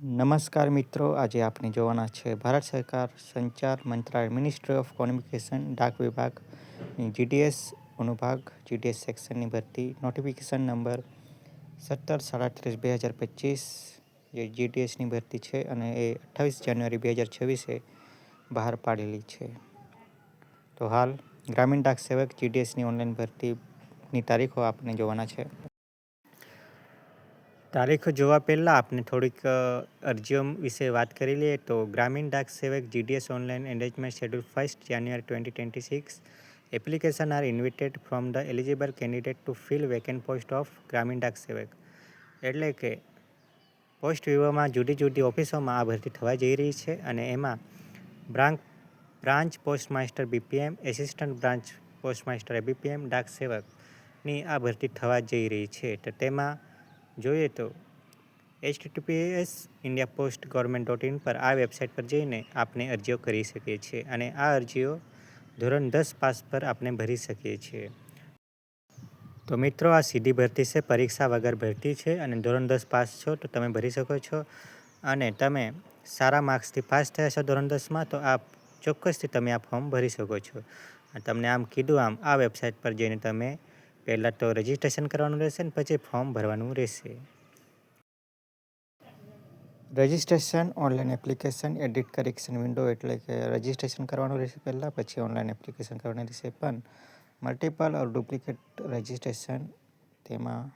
નમસ્કાર મિત્રો, આજે આપણે જોવાના છે ભારત સરકાર સંચાર મંત્રાલય મિનિસ્ટ્રી ઓફ કોમ્યુનિકેશન ડાક વિભાગ જીડીએસ અનુભાગ જીડીએસ સેક્શનની ભરતી નોટિફિકેશન નંબર સત્તર સાડત્રીસ બે હજાર પચીસ જે જીડીએસની ભરતી છે અને એ અઠ્ઠાવીસ જાન્યુઆરી, બે હજાર છવ્વીસે બહાર પાડેલી છે. તો હાલ ગ્રામીણ ડાક સેવક જીડીએસની ઓનલાઈન ભરતીની તારીખો આપણે જોવાના છે. તારીખો જોવા પહેલાં આપણે થોડીક અરજીઓ વિશે વાત કરી લઈએ તો Gramin Dak Sevak GDS online engagement schedule first January twenty twenty six application are invited from the eligible candidate to fill vacant post of Gramin Dak Sevak એટલે કે પોસ્ટ વિભાગમાં જુદી જુદી ઓફિસોમાં આ ભરતી થવા જઈ રહી છે અને એમાં branch branch post master BPM assistant branch post master ABPM ડાક સેવકની આ ભરતી થવા જઈ રહી છે. તો તેમાં જોઈએ તો HTTPS India post government dot in પર આ વેબસાઇટ પર જઈને આપણે અરજીઓ કરી શકીએ છીએ અને આ અરજીઓ ધોરણ દસ પાસ પર આપણે ભરી શકીએ છીએ. તો મિત્રો, આ સીધી ભરતી છે, પરીક્ષા વગર ભરતી છે અને ધોરણ દસ પાસ છો તો તમે ભરી શકો છો. અને તમે સારા માર્ક્સથી પાસ થયા છો ધોરણ દસમાં તો આ ચોક્કસથી તમે આ ફોર્મ ભરી શકો છો. તમને આમ કીધું આમ આ વેબસાઇટ પર જઈને તમે પહેલાં તો રજિસ્ટ્રેશન કરવાનું રહેશે ને પછી ફોર્મ ભરવાનું રહેશે. Registration online application edit correction window એટલે કે રજિસ્ટ્રેશન કરવાનું રહેશે પહેલાં, પછી ઓનલાઈન એપ્લિકેશન કરવાની રહેશે. પણ મલ્ટિપલ ઓર ડુપ્લિકેટ રજિસ્ટ્રેશન તેમાં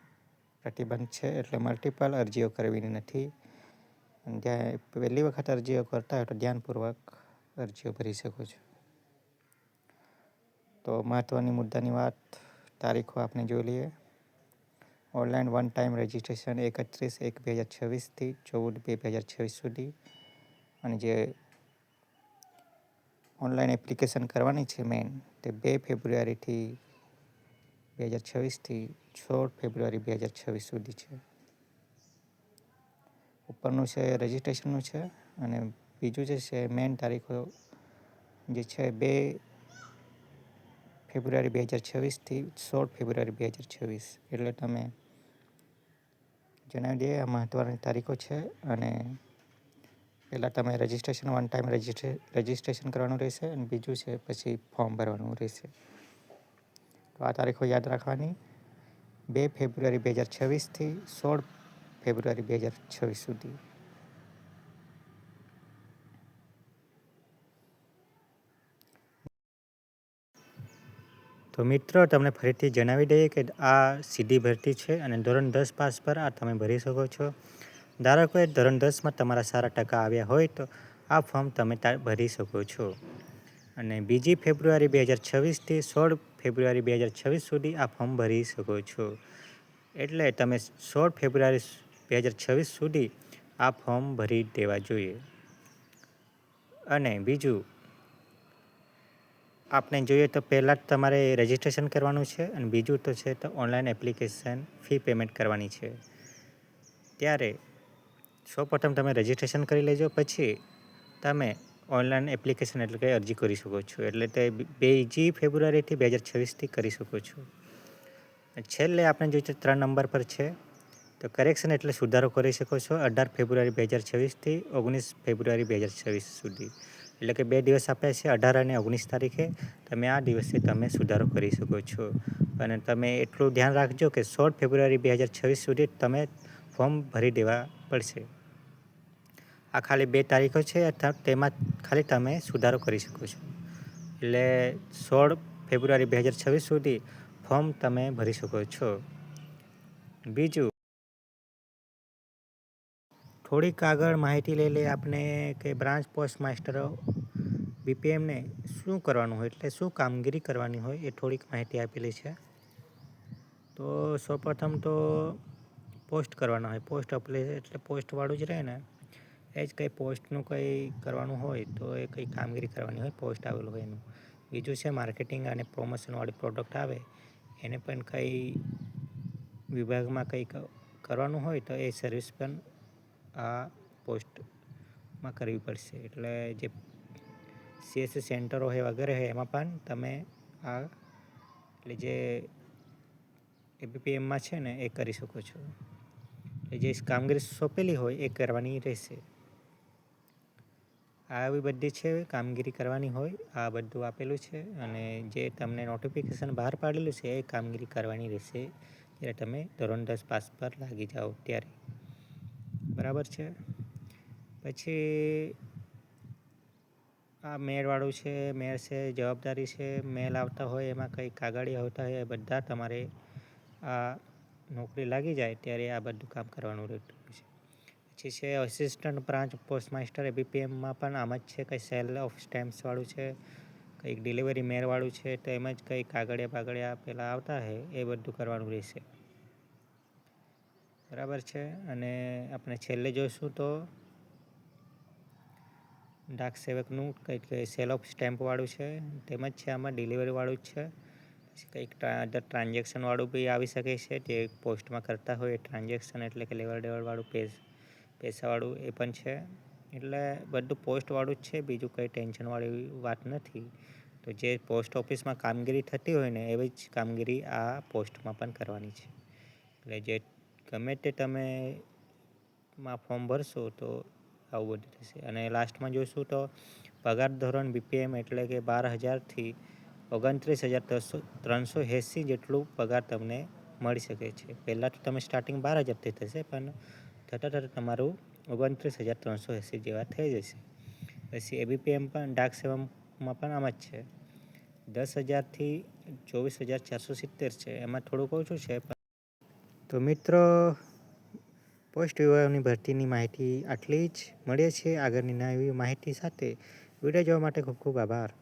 પ્રતિબંધ છે, એટલે મલ્ટિપલ અરજીઓ કરવી નથી. જ્યાં પહેલી વખત અરજીઓ કરતા હોય તો ધ્યાનપૂર્વક અરજીઓ ભરી શકો છો. તો મહત્ત્વની મુદ્દાની વાત તારીખો આપણે જોઈ લઈએ. ઓનલાઈન વન ટાઈમ રજિસ્ટ્રેશન એકત્રીસ, એક બે હજાર છવ્વીસથી ચૌદ બે બે હજાર છવ્વીસ સુધી. અને જે ઓનલાઈન એપ્લિકેશન કરવાની છે મેન તે બે ફેબ્રુઆરીથી બે હજાર છવ્વીસથી સોળ ફેબ્રુઆરી બે હજાર છવ્વીસ સુધી છે. ઉપરનું છે રજિસ્ટ્રેશનનું છે અને બીજું જે છે મેન તારીખો જે છે બે ફેબ્રુઆરી બે હજાર છવ્વીસથી સોળ ફેબ્રુઆરી બે હજાર છવ્વીસ. એટલે તમે જણાવી દઈએ, આ મહત્ત્વની તારીખો છે અને પહેલાં તમે રજિસ્ટ્રેશન વન ટાઈમ રજિસ્ટ્રે રજિસ્ટ્રેશન કરવાનું રહેશે અને બીજું છે પછી ફોર્મ ભરવાનું રહેશે. તો આ તારીખો યાદ રાખવાની. બે ફેબ્રુઆરી બે હજાર છવ્વીસથી સોળ ફેબ્રુઆરી બે હજાર છવ્વીસ સુધી. તો મિત્રો, તમને ફરીથી જણાવી દઈએ કે આ સીધી ભરતી છે અને ધોરણ દસ પાસ પર આ તમે ભરી શકો છો. ધારો કે ધોરણ દસમાં તમારા સારા ટકા આવ્યા હોય તો આ ફોર્મ તમે ભરી શકો છો. અને બીજી ફેબ્રુઆરી બે હજાર છવ્વીસથી સોળ ફેબ્રુઆરી બે હજાર છવ્વીસ સુધી આ ફોર્મ ભરી શકો છો. એટલે તમે સોળ ફેબ્રુઆરી બે હજાર છવ્વીસ સુધી આ ફોર્મ ભરી દેવા જોઈએ. અને બીજું આપણે જોઈએ તો પહેલાં જ તમારે રજિસ્ટ્રેશન કરવાનું છે અને બીજું તો છે તો ઓનલાઈન એપ્લિકેશન ફી પેમેન્ટ કરવાની છે. ત્યારે સૌપ્રથમ તમે રજિસ્ટ્રેશન કરી લેજો, પછી તમે ઓનલાઈન એપ્લિકેશન એટલે કે અરજી કરી શકો છો. એટલે તે બીજી ફેબ્રુઆરીથી બે હજાર છવ્વીસથી કરી શકો છો. છેલ્લે આપણે જોઈએ તો ત્રણ નંબર પર છે તો કરેક્શન એટલે સુધારો કરી શકો છો અઢાર ફેબ્રુઆરી બે હજાર છવ્વીસથી ઓગણીસ ફેબ્રુઆરી બે હજાર છવ્વીસ સુધી. એટલે કે બે દિવસ આપ્યા છે, અઢાર અને ઓગણીસ તારીખે. તમે આ દિવસે તમે સુધારો કરી શકો છો. અને તમે એટલું ધ્યાન રાખજો કે સોળ ફેબ્રુઆરી બે હજાર છવ્વીસ સુધી તમે ફોર્મ ભરી દેવા પડશે. આ ખાલી બે તારીખો છે તેમાં ખાલી તમે સુધારો કરી શકો છો. એટલે સોળ ફેબ્રુઆરી બે હજાર છવ્વીસ સુધી ફોર્મ તમે ભરી શકો છો. બીજું થોડીક આગળ માહિતી લઈ લઈએ આપણે કે બ્રાન્ચ પોસ્ટ માસ્ટર, બીપીએમને શું કરવાનું હોય એટલે શું કામગીરી કરવાની હોય એ થોડીક માહિતી આપેલી છે. તો સૌપ્રથમ તો પોસ્ટ કરવાના હોય, પોસ્ટ અપલે એટલે પોસ્ટવાળું જ રહે ને એ જ કંઈ પોસ્ટનું કંઈ કરવાનું હોય તો એ કંઈ કામગીરી કરવાની હોય, પોસ્ટ આવેલું હોય એનું. બીજું છે માર્કેટિંગ અને પ્રમોશનવાળી પ્રોડક્ટ આવે, એને પણ કંઈ વિભાગમાં કંઈ કરવાનું હોય તો એ સર્વિસ પણ આ પોસ્ટમાં કરવી પડશે. એટલે જે સીએસસી સેન્ટરો હોય વગેરે હોય એમાં પણ તમે આ એટલે જે એબીપીએમમાં છે ને, એ કરી શકો છો. એટલે જે કામગીરી સોંપેલી હોય, એ કરવાની રહેશે. આવી બધી છે કામગીરી કરવાની હોય, આ બધું આપેલું છે અને જે તમને નોટિફિકેશન બહાર પાડેલું છે, એ કામગીરી કરવાની રહેશે. જ્યારે તમે ધોરણ દસ પાસ પર લાગી જાઓ, ત્યારે. બરાબર છે. પછી આ મેળવાળું છે, મેળ છે, જવાબદારી છે મેલ આવતા હોય એમાં કંઈ કાગળિયા આવતા હોય એ બધા તમારે આ નોકરી લાગી જાય ત્યારે આ બધું કામ કરવાનું રહેતું છે. પછી છે અસિસ્ટન્ટ બ્રાન્ચ પોસ્ટ માસ્ટર એબીપીએમમાં પણ આમ જ છે, કંઈ સેલ ઓફ સ્ટેમ્પ્સવાળું છે, કંઈક ડિલિવરી મેળવાળું છે, તો એમ જ કંઈ કાગળિયા બાગળિયા પહેલાં આવતા હોય એ બધું કરવાનું રહેશે. બરાબર છે. અને આપણે છેલ્લે જોઈશું તો ડાક સેવકનું કંઈક સેલ ઓફ સ્ટેમ્પવાળું છે. તેમજ છે આમાં ડિલિવરીવાળું જ છે. પછી કંઈક અધર ટ્રાન્ઝેક્શનવાળું બી આવી શકે છે. જે પોસ્ટમાં કરતા હોય ટ્રાન્ઝેક્શન એટલે કે લેવડ દેવડવાળું પેસ, પૈસાવાળું એ પણ છે. એટલે બધું પોસ્ટવાળું જ છે. બીજું કંઈ ટેન્શનવાળી વાત નથી. તો જે પોસ્ટ ઓફિસમાં કામગીરી થતી હોય ને એવી જ કામગીરી આ પોસ્ટમાં પણ કરવાની છે. એટલે જે ગમે તે તમે માં ફોર્મ ભરશો તો આવું બધું થશે. અને લાસ્ટમાં જોઈશું તો પગાર ધોરણ બીપીએમ એટલે કે બાર હજારથી ઓગણત્રીસ હજાર ત્રણસો ત્રણસો એંસી જેટલું પગાર તમને મળી શકે છે. પહેલાં તો તમે સ્ટાર્ટિંગ બાર હજારથી થશે, પણ થતાં થતાં તમારું ઓગણત્રીસ હજાર ત્રણસો એંસી જેવા થઈ જશે. પછી એબીપીએમ પણ ડાક સેવામાં પણ આમ જ છે. દસ હજારથી ચોવીસ હજાર ચારસો સિત્તેર છે. એમાં થોડુંક ઓછું છે તો મિત્રો, પોસ્ટ વિભાગની ભરતીની માહિતી આટલી જ. મળે છે આગળની નવી માહિતી સાથે. વીડિયો જોવા માટે ખૂબ ખૂબ આભાર.